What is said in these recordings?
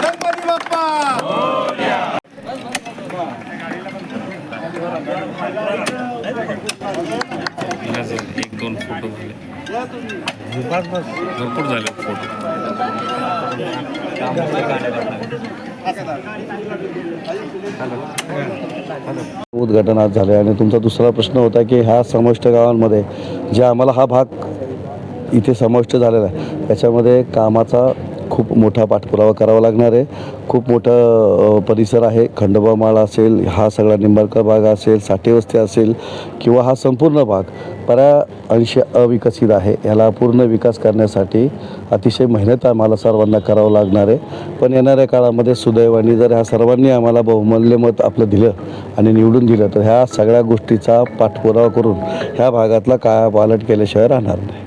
गणपती बाप्पा. माझं एक दोन फोटो. झाले भरपूर झाले फोटो उद्घाटन आज झालं आणि तुमचा दुसरा प्रश्न होता की ह्या समाविष्ट गावांमध्ये जे आम्हाला हा भाग इथे समाविष्ट झालेला आहे त्याच्यामध्ये कामाचा खूप मोठा पाठपुरावा करावा लागणार आहे. खूप मोठं परिसर आहे. खंडोबा माळ असेल हा सगळा निंबाळकर भाग असेल साठेवस्ती असेल किंवा हा संपूर्ण भाग बऱ्या अंश अविकसित आहे. याला पूर्ण विकास करण्यासाठी अतिशय मेहनत आम्हाला सर्वांना करावं लागणार आहे. पण येणाऱ्या काळामध्ये सुदैवाने जर ह्या सर्वांनी आम्हाला बहुमूल्य मत आपलं दिलं आणि निवडून दिलं तर ह्या सगळ्या गोष्टीचा पाठपुरावा करून ह्या भागातला काय पालट केल्याशिवाय राहणार नाही.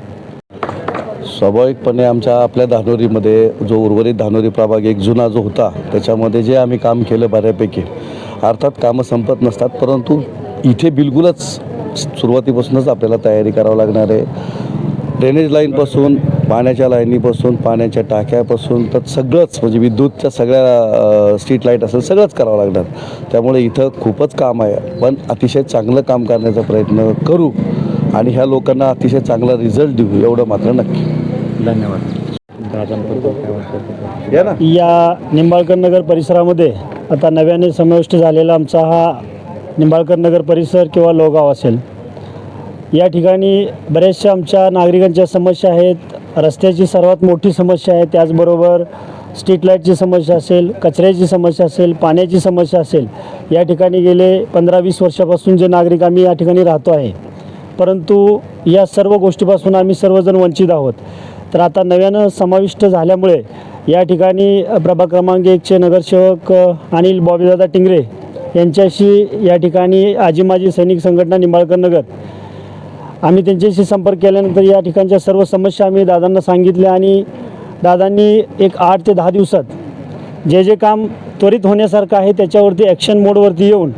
स्वाभाविकपणे आमच्या आपल्या धानोरीमध्ये जो उर्वरित धानोरी प्रभाग एक जुना जो होता त्याच्यामध्ये जे आम्ही काम केलं बऱ्यापैकी अर्थात कामं संपत नसतात परंतु इथे बिलकुलच सुरुवातीपासूनच आपल्याला तयारी करावं लागणार आहे. ड्रेनेज लाईनपासून पाण्याच्या लाईनीपासून पाण्याच्या टाक्यापासून तर सगळंच म्हणजे विद्युतच्या सगळ्या स्ट्रीट लाइट असेल सगळंच करावं लागणार. त्यामुळे इथं खूपच काम आहे. पण अतिशय चांगलं काम करण्याचा प्रयत्न करू आणि ह्या लोकांना अतिशय चांगला रिझल्ट देऊ एवढं मात्र नक्की. या ना. या निंबाळकर नगर परिसरामध्ये आता नव्याने समाविष्ट झालेला आमचा हा निंबाळकर नगर परिसर किंवा लोगाव असेल. या ठिकाणी बऱ्याचशा आमच्या नागरिकांच्या समस्या आहेत. रस्त्याची सर्वात मोठी समस्या आहे. त्याचबरोबर स्ट्रीट लाईटची समस्या असेल कचऱ्याची समस्या असेल पाण्याची समस्या असेल या ठिकाणी गेले पंधरा वीस वर्षापासून जे नागरिक आम्ही या ठिकाणी राहतो आहे. परंतु या सर्व गोष्टीपासून आम्ही सर्वजण वंचित आहोत. तर आता नव्यानं समाविष्ट झाल्यामुळे या ठिकाणी प्रभाग क्रमांक एकचे नगरसेवक अनिल बॉबीदादा टिंगरे यांच्याशी या ठिकाणी आजी माजी सैनिक संघटना निंबाळकर नगर आम्ही त्यांच्याशी संपर्क केल्यानंतर या ठिकाणच्या सर्व समस्या आम्ही दादांना सांगितल्या आणि दादांनी एक आठ ते दहा दिवसात जे जे काम त्वरित होण्यासारखं आहे त्याच्यावरती ॲक्शन मोडवरती येऊन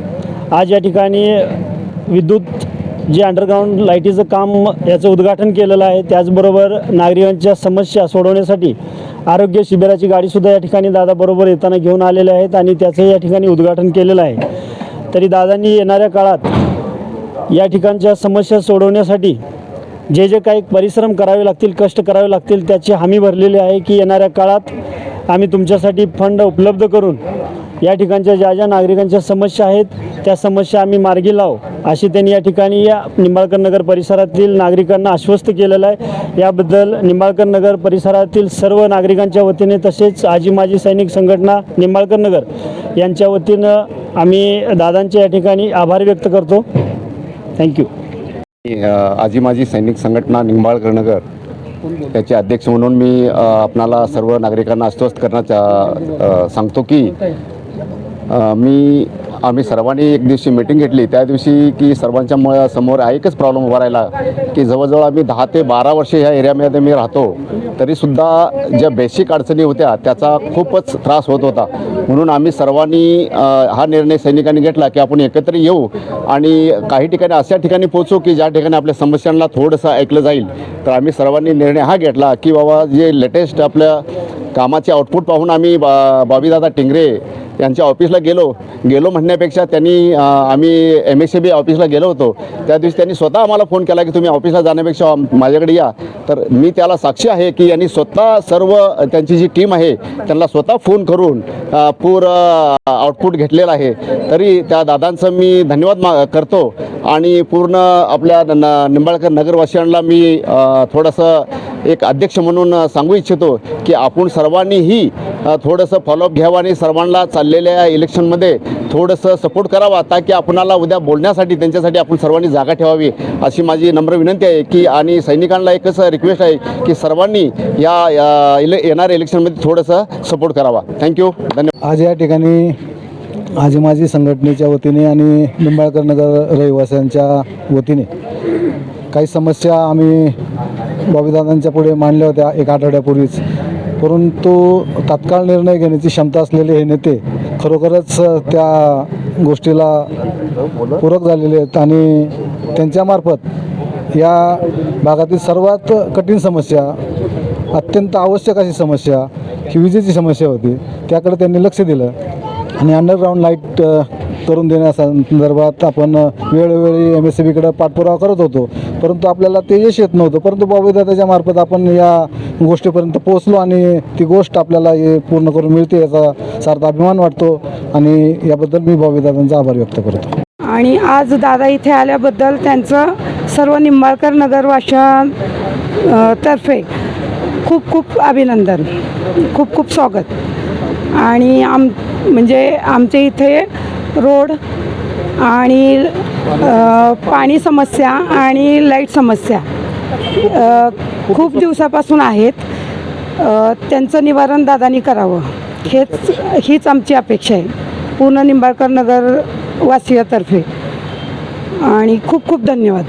आज या ठिकाणी विद्युत जे अंडरग्राऊंड लाईटीचं काम याचं उद्घाटन केलेलं आहे त्याचबरोबर नागरिकांच्या समस्या सोडवण्यासाठी आरोग्य शिबिराची गाडीसुद्धा या ठिकाणी दादाबरोबर येताना घेऊन आलेले आहेत आणि त्याचं या ठिकाणी उद्घाटन केलेलं आहे. तरी दादांनी येणाऱ्या काळात या ठिकाणच्या समस्या सोडवण्यासाठी जे जे काही परिश्रम करावे लागतील कष्ट करावे लागतील त्याची हमी भरलेली आहे की येणाऱ्या काळात आम्ही तुमच्यासाठी फंड उपलब्ध करून या ठिकाणच्या ज्या ज्या नागरिकांच्या समस्या आहेत त्या समस्या आम्ही मार्गी लावू. अशी त्यांनी या ठिकाणी या निंबाळकर नगर परिसरातील नागरिकांना आश्वस्त केलेलं आहे. याबद्दल निंबाळकर नगर परिसरातील सर्व नागरिकांच्या वतीने तसेच आजी माजी सैनिक संघटना निंबाळकर नगर यांच्या वतीनं आम्ही दादांचे या ठिकाणी आभार व्यक्त करतो. थँक्यू आजी माजी सैनिक संघटना निंबाळकर नगर त्याचे अध्यक्ष म्हणून मी आपणाला सर्व नागरिकांना आश्वस्त करण्याचा सांगतो की मी आम्ही सर्वांनी एक दिवशी मीटिंग घेतली. त्या दिवशी की सर्वांच्या म समोर एकच प्रॉब्लेम उभा राहिला की जवळजवळ आम्ही दहा ते बारा वर्षे ह्या एरियामध्ये मी राहतो. तरीसुद्धा ज्या बेसिक अडचणी होत्या त्याचा खूपच त्रास होत होता. म्हणून आम्ही सर्वांनी हा निर्णय सैनिकांनी घेतला की आपण एकत्र येऊ आणि काही ठिकाणी अशा ठिकाणी पोहोचू की ज्या ठिकाणी आपल्या समस्यांना थोडंसं ऐकलं जाईल. तर आम्ही सर्वांनी निर्णय हा घेतला की बाबा जे लेटेस्ट आपल्या कामाचे आउटपुट पाहून आम्ही बा बाबीदादा टिंगरे यांच्या ऑफिसला गेलो. गेलो म्हणण्यापेक्षा त्यांनी आम्ही एम एस सी बी ऑफिसला गेलो होतो. त्या दिवशी त्यांनी स्वतः आम्हाला फोन केला की तुम्ही ऑफिसला जाण्यापेक्षा माझ्याकडे या. तर मी त्याला साक्षी आहे की यांनी स्वतः सर्व त्यांची जी टीम आहे त्यांना स्वतः फोन करून पूर आउटपुट घेतलेलं आहे. तरी त्या दादांचं मी धन्यवाद मा करतो. आणि पूर्ण आपल्या न- निंबाळकर नगरवासियांना मी थोडंसं एक अध्यक्ष म्हणून सांगू इच्छितो की आपण सर्वांनीही थोडंसं फॉलोअप घ्यावं आणि सर्वांना चाललेल्या इलेक्शनमध्ये थोडंसं सपोर्ट करावा. ताकी आपणाला उद्या बोलण्यासाठी त्यांच्यासाठी आपण सर्वांनी जागा ठेवावी अशी माझी नम्र विनंती आहे की आणि सैनिकांना एकच रिक्वेस्ट आहे की सर्वांनी या या इले येणाऱ्या इलेक्शनमध्ये थोडंसं सपोर्ट करावा. थँक्यू धन्यवाद. आज या ठिकाणी आज माझी संघटनेच्या वतीने आणि निंबाळकर नगर रहिवाशांच्या वतीने काही समस्या आम्ही बॉबीदादांच्या पुढे मांडल्या होत्या एक आठवड्यापूर्वीच. परंतु तात्काळ निर्णय घेण्याची क्षमता असलेले हे नेते खरोखरच त्या गोष्टीला पूरक झालेले आहेत आणि त्यांच्यामार्फत या भागातील सर्वात कठीण समस्या अत्यंत आवश्यक अशी समस्या ही विजेची समस्या होती त्याकडे त्यांनी लक्ष दिलं. आणि अंडरग्राऊंड लाइट करून देण्यासंदर्भात आपण वेळोवेळी एम एस सी बीकडं पाठपुरावा करत होतो. परंतु आपल्याला ते यश येत नव्हतं. परंतु बॉबीदादाच्या मार्फत आपण या गोष्टीपर्यंत पोहोचलो आणि ती गोष्ट आपल्याला हे पूर्ण करून मिळते याचा सार्थ अभिमान वाटतो आणि याबद्दल मी बॉबीदादांचा आभार व्यक्त करतो. आणि आज दादा इथे आल्याबद्दल त्यांचं सर्व निंबाळकर नगरवाशा तर्फे खूप खूप अभिनंदन. खूप खूप स्वागत. आणि आम म्हणजे आमच्या इथे रोड आणि पाणी समस्या आणि लाइट समस्या खूप दिवसापासून आहेत. त्यांचं निवारण दादानी करावं. हेच हीच आमची अपेक्षा आहे. पूर्ण निंबाळकर नगर वासियातर्फे आणि खूप खूप धन्यवाद.